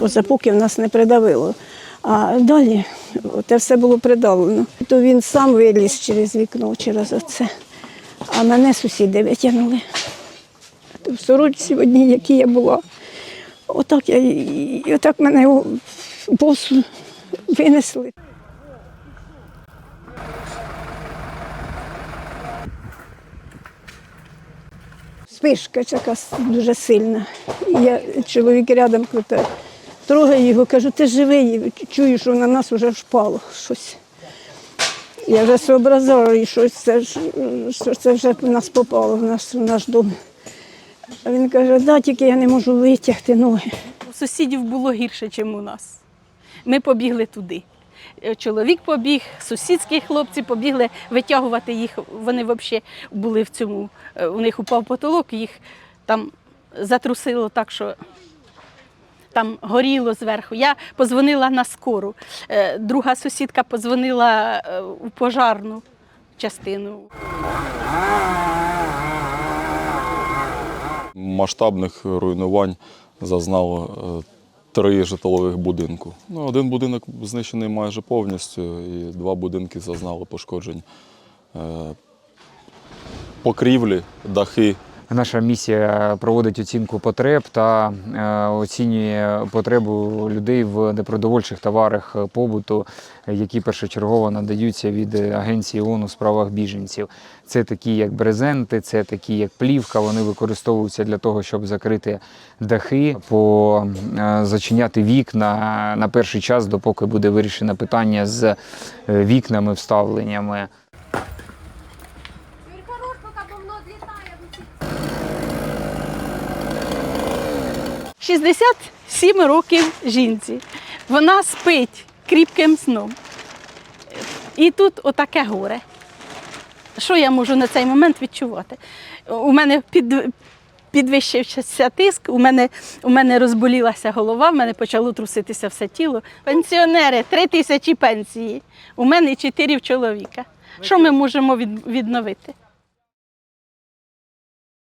Оце поки в нас не придавило. А далі те все було придавлено. То він сам виліз через вікно, через оце. А мене сусіди витягнули. В сорочці одній, якій я була. Отак я і отак мене босу винесли. Спишка така дуже сильна. Я чоловік рядом крутив. Трогаю його, кажу, ти живий, чую, що на нас вже впало щось. Я вже зобразила, що це, що це вже в нас попало в наш, в наш дом. А він каже, да, тільки я не можу витягти ноги. У сусідів було гірше, ніж у нас. Ми побігли туди. Е, Чоловік побіг, сусідські хлопці побігли витягувати їх. Вони взагалі були в цьому. е, У них упав потолок, їх там затрусило так, що там горіло зверху. Я позвонила на скору. Е, Друга сусідка позвонила е, у пожарну частину. Масштабних руйнувань зазнало е, три житлових будинку. Ну, один будинок знищений майже повністю, і два будинки зазнали пошкоджень. Покрівлі, дахи. Наша місія проводить оцінку потреб та е, оцінює потребу людей в непродовольчих товарах побуту, які першочергово надаються від Агенції ООН у справах біженців. Це такі, як брезенти, це такі, як плівка. Вони використовуються для того, щоб закрити дахи, по е, зачиняти вікна на перший час, допоки буде вирішено питання з е, вікнами, вставленнями. 67 років жінці. Вона спить кріпким сном. І тут отаке горе. Що я можу на цей момент відчувати? У мене під, підвищився тиск, у мене, у мене розболілася голова, в мене почало труситися все тіло. Пенсіонери, три тисячі пенсії. У мене чотири чоловіка. Що ми можемо від, відновити?